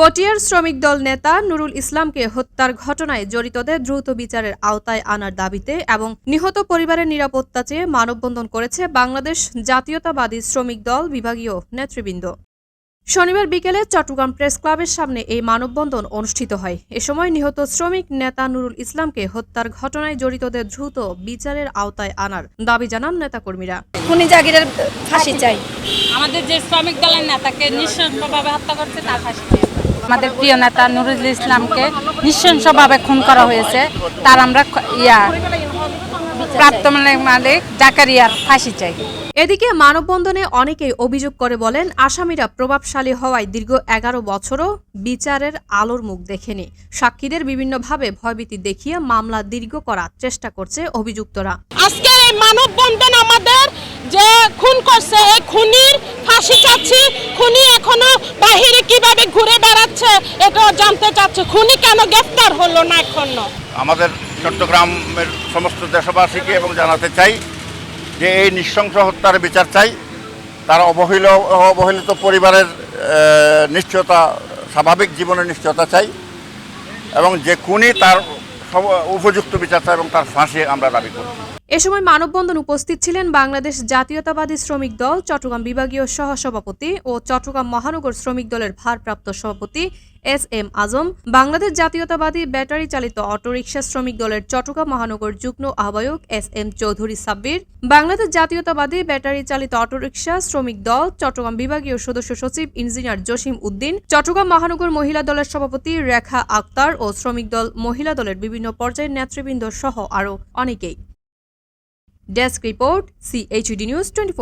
পটিয়ার শ্রমিক দল নেতা নুরুল ইসলামকে হত্যার ঘটনায় জড়িতদের দ্রুত বিচারের আওতায় আনার দাবিতে এবং নিহত পরিবারের নিরাপত্তা চেয়ে মানববন্ধন করেছে বাংলাদেশ জাতীয়তাবাদী শ্রমিক দল বিভাগীয় নেতৃবৃন্দ। শনিবার বিকেলে চট্টগ্রাম প্রেস ক্লাবের সামনে এই মানববন্ধন অনুষ্ঠিত হয়। এ সময় নিহত শ্রমিক নেতা নুরুল ইসলামকে হত্যার ঘটনায় জড়িতদের দ্রুত বিচারের আওতায় আনার দাবি জানান নেতাকর্মীরা। খুনি জাগিরের ফাঁসি চাই। আমাদের যে শ্রমিক দলের নেতাকে নৃশংসভাবে হত্যা করছে তার ফাঁসি চাই। আমাদের প্রিয় নেতা নুরুল ইসলামকে নৃশংসভাবে খুন করা হয়েছে। তার আমরা ইয়া প্রাপ্ত মালিক- মালিক জাকারিয়ার ফাঁসি চাই। এদিকে মানববন্ধনে অনেকেই অভিযোগ করে বলেন আসামিরা প্রভাবশালী হওয়ায় দীর্ঘ এগারো বছরও বিচারের আলোর মুখ দেখেনি। সাক্ষীদের বিভিন্নভাবে ভয়ভীতি দেখিয়ে মামলা দীর্ঘ করার চেষ্টা করছে অভিযুক্তরা। আজকের এই মানববন্ধন আমাদের যে খুন করছে এই খুনির ফাঁসি চাচ্ছি। খুনি এখনও বাহিরে কীভাবে ঘুরে বেড়াচ্ছে এটা জানতে চাচ্ছে। খুনি কেন গ্রেফতার হলো না এখনও? আমাদের চট্টগ্রামের সমস্ত দেশবাসীকে এবং জানাতে চাই যে এই নৃশংস হত্যার বিচার চাই। তার অবহেল অবহেলিত পরিবারের নিশ্চয়তা, স্বাভাবিক জীবনের নিশ্চয়তা চাই এবং যে খুনি তার উপযুক্ত বিচার চাই এবং তার ফাঁসি আমরা দাবি করি এ সময় মানববন্ধন উপস্থিত ছিলেন বাংলাদেশ জাতীয়তাবাদী শ্রমিক দল, চট্টগ্রাম বিভাগীয় সহসভাপতি ও চট্টগ্রাম মহানগর শ্রমিক দলের ভারপ্রাপ্ত সভাপতি এস এম আজম, বাংলাদেশ জাতীয়তাবাদী ব্যাটারি চালিত অটোরিকশা শ্রমিক দলের চট্টগ্রাম মহানগর যুগ্ম আহ্বায়ক এস এম চৌধুরী সাব্বির, বাংলাদেশ জাতীয়তাবাদী ব্যাটারি চালিত অটোরিকশা শ্রমিক দল, চট্টগ্রাম বিভাগীয় সদস্য সচিব ইঞ্জিনিয়ার জসিম উদ্দিন, চট্টগ্রাম মহানগর মহিলা দলের সভাপতি রেখা আক্তার ও শ্রমিক দল মহিলা দলের বিভিন্ন পর্যায়ের নেতৃবৃন্দ সহ আরও অনেকেই। Desk report CHD news twenty